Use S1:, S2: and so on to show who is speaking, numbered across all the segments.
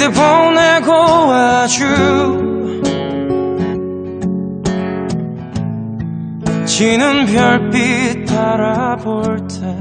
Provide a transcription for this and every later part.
S1: 그대 보내고 아주. 지는 별빛 따라볼 때.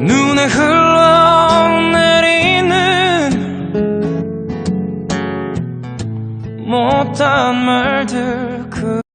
S1: 눈에 흘러내리는 못한 말들 그